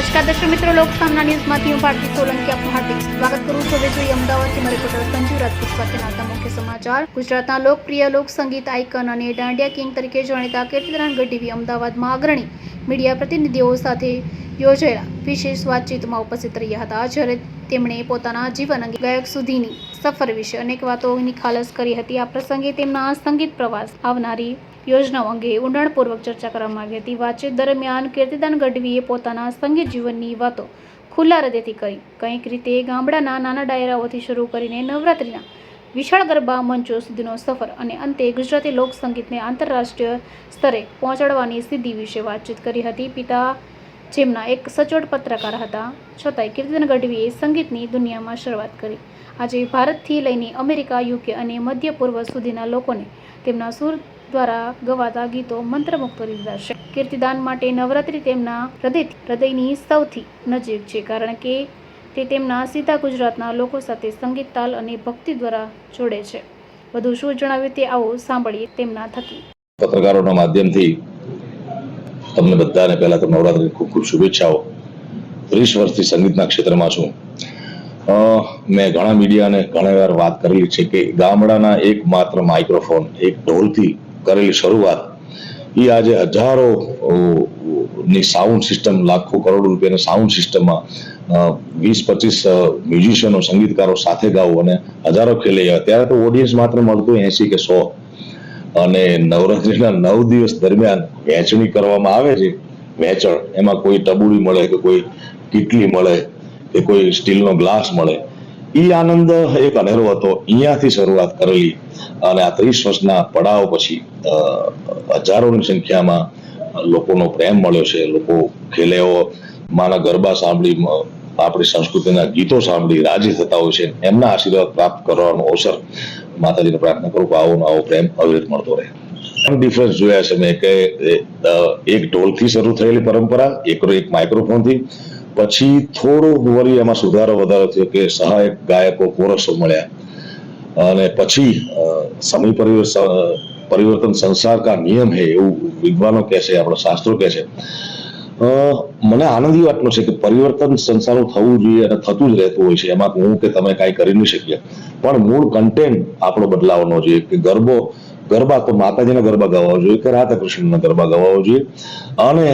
નમસ્કાર, દર્શક મિત્રો લોકસામના ન્યૂઝમાંથી હું ભારતી સોલંકી આપનું હાર્દિક સ્વાગત કરું છું. હવે જોઈએ અમદાવાદથી મારી રિપોર્ટર સંજીવ રાજપૂત સાથે આવતા મુખ્ય સમાચાર. ગુજરાતના લોકપ્રિય લોક સંગીત આઇકન અને દાંડિયા કિંગ તરીકે જાણીતા કીર્તિદાન ગઢવી અમદાવાદમાં અગ્રણી મીડિયા પ્રતિનિધિઓ સાથે યોજાયેલા વિશેષ વાતચીતમાં ઉપસ્થિત રહ્યા હતા, જ્યારે તેમણે પોતાના જીવન અંગે ગાયક સુધીની સફર વિશે અનેક વાતોની ખાલસ કરી હતી. આ પ્રસંગે તેમના સંગીત પ્રવાસ આવનારી યોજનાઓ અંગે ઊંડાણપૂર્વક ચર્ચા કરવામાં આવી હતી. વાતચીત દરમિયાન કીર્તિદાન ગઢવીએ પોતાના સંગીત જીવનની વાતો ખુલ્લા હૃદયથી કરી. કંઈક રીતે ગામડાના નાના ડાયરાઓથી શરૂ કરીને નવરાત્રિના વિશાળ ગરબા મંચો સુધીનો સફર અને અંતે ગુજરાતી લોક સંગીતને આંતરરાષ્ટ્રીય સ્તરે પહોંચાડવાની સિદ્ધિ વિશે વાતચીત કરી હતી પિતા, જેમના એક સચોટ પત્રકાર હતા, છતાંય કીર્તિદાન ગઢવીએ સંગીતની દુનિયામાં શરૂઆત કરી. આજે ભારતથી લઈને અમેરિકા, યુકે અને મધ્ય પૂર્વ સુધીના લોકોને તેમના સુર દ્વારા ગવાતા ગીતો મંત્રમુગ્ધ કરી છે. કીર્તિદાન માટે નવરાત્રિ તેમના હૃદય હૃદયની સૌથી નજીક છે, કારણ કે તે તેમના સીધા ગુજરાતના લોકો સાથે સંગીત, તાલ અને ભક્તિ દ્વારા જોડે છે. વધુ શું જણાવ્યું તે આવો સાંભળીએ તેમના થકી. પત્રકારોના માધ્યમથી તમને બધાને પહેલા તો નવરાત્રિની ખૂબ ખૂબ શુભેચ્છાઓ. ત્રીસ વર્ષથી સંગીતના ક્ષેત્રમાં છું. મેં ઘણા મીડિયાને ઘણી વાર વાત કરેલી છે કે ગામડાના એકમાત્ર માઇક્રોફોન, એક ઢોલથી કરેલી શરૂઆત એ આજે હજારો ની સાઉન્ડ સિસ્ટમ, લાખો કરોડ રૂપિયાની સાઉન્ડ સિસ્ટમમાં વીસ, પચીસ મ્યુઝિશિયનો સંગીતકારો સાથે ગાવું અને હજારો ખેલૈયા ત્યારે તો ઓડિયન્સ માત્ર મળતું એસી કે સો. અને નવરાત્રીના નવ દિવસ દરમિયાન વહેંચણી કરવામાં આવે છે. વહેંચણ. એમાં કોઈ ટબુડી મળે કે કોઈ કીટલી મળે કે કોઈ સ્ટીલનો ગ્લાસ મળે. એ આનંદ એક અનેરો હતો. અહીંયાથી શરૂઆત કરેલી. અને આ ત્રીસ વર્ષના પડાવ પછી હજારોની સંખ્યામાં લોકોનો પ્રેમ મળ્યો છે. લોકો ખેલેઓ માના ગરબા સાંભળી આપણી સંસ્કૃતિના ગીતો સાંભળી રાજી થતા હોય છે, એમના આશીર્વાદ પ્રાપ્ત કરવાનો અવસર માતાજીને પ્રાર્થના કરું કે આવો આવો પ્રેમ અવિરત મળતો રહે. ડિફરન્સ જોયા છે મેં કે એક ઢોલથી શરૂ થયેલી પરંપરા એક એક માઇક્રોફોનથી પછી થોડો વરી એમાં સુધારો વધારો થયો કે સહાયક ગાયકો કોરસો મળ્યા. અને પછી સમય પરિવર્તન સંસાર કા નિયમ હે એવું વિદ્વાનો કહે છે, આપણા શાસ્ત્રો કહે છે. મને આનંદી વાતનો છે કે પરિવર્તન સંસારનું થવું જોઈએ અને થતું જ રહેતું હોય છે. એમાં હું કે તમે કાંઈ કરી નહીં શકીએ. પણ મૂળ કન્ટેન્ટ આપણો બદલાવવાનો જોઈએ કે ગરબો, ગરબા તો માતાજીના ગરબા ગાવા જોઈએ કે રાધા કૃષ્ણના ગરબા ગવાવો જોઈએ. અને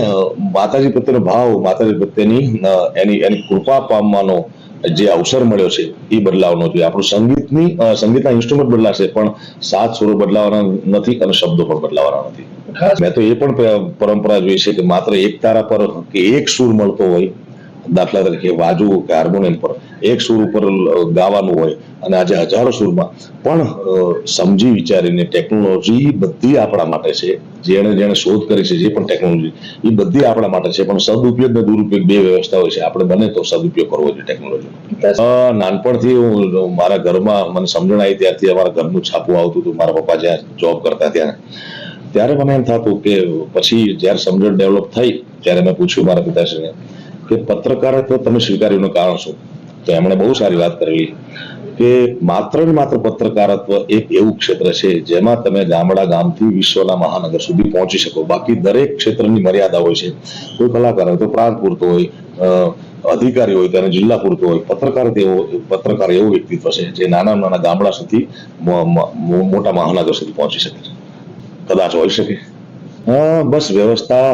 માતાજી પ્રત્યેનો ભાવ, માતાજી પ્રત્યેની એની એની કૃપા પામવાનો જે અવસર મળ્યો છે એ બદલાવનો જોઈએ આપણું સંગીતની સંગીતના ઇન્સ્ટ્રુમેન્ટ બદલાશે પણ સાત સુરો બદલાવાના નથી અને શબ્દો પણ બદલાવાના નથી. મેં તો એ પણ પરંપરા જોઈ છે કે માત્ર એક તારા પર કે એક સૂર મળતો હોય દાખલા તરીકે વાજુ કે હાર્મોનિયમ પર એક સૂર ઉપર ગાવાનું હોય અને આજે હજારો સૂરમાં. પણ સમજી વિચારીને ટેકનોલોજી બધી આપણા માટે છે જેણે જેણે શોધ કરી છે જે પણ ટેકનોલોજી એ બધી આપણા માટે છે પણ સદુપયોગ ને દુરુપયોગ બે વ્યવસ્થા હોય છે. આપણે બને તો સદુપયોગ કરવો જોઈએ ટેકનોલોજી. નાનપણથી હું મારા ઘરમાં મને સમજણ આવી ત્યારથી અમારા ઘરનું છાપું આવતું હતું. મારા પપ્પા જ્યાં જોબ કરતા ત્યાં. ત્યારે મને એમ થતું કે પછી જ્યારે સમજણ ડેવલપ થઈ, ત્યારે મેં પૂછ્યું મારા પિતાશ્રીને કે પત્રકારત્વ તમે સ્વીકાર્યું કારણ શું? તો એમણે બહુ સારી વાત કરેલી કે માત્ર ને માત્ર પત્રકારત્વ એક એવું ક્ષેત્ર છે જેમાં તમે ગામડા ગામથી વિશ્વના મહાનગર સુધી પહોંચી શકો. બાકી દરેક ક્ષેત્રની મર્યાદા હોય છે. કોઈ કલાકાર હોય, તો પ્રાંત પૂરતો હોય અધિકારી હોય તેને જિલ્લા પૂરતો હોય. પત્રકાર તેવો પત્રકાર એવું વ્યક્તિત્વ છે જે નાના નાના ગામડા સુધી મોટા મહાનગર સુધી પહોંચી શકે છે. કદાચ હોઈ શકે. બસ વ્યવસ્થા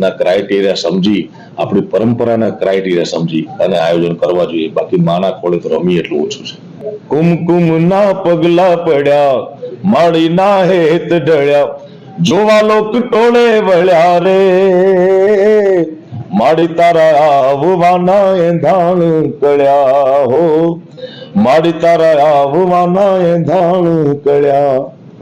ના ક્રાઇટેરિયા સમજી, આપણી પરંપરાના ક્રાઇટેરિયા સમજી અને આયોજન કરવા જોઈએ. બાકી માના ખોળે તો રમી એટલું ઓછું છે. કુમકુમ ના પગલા પડ્યા માળી ના હેત ઢળ્યા, જોવા લોક ટોળે વળ્યા રે. માડી તારા આવવાના એંધાણ કળ્યા હો. માડી તારા આવવાના એંધાણ કળ્યા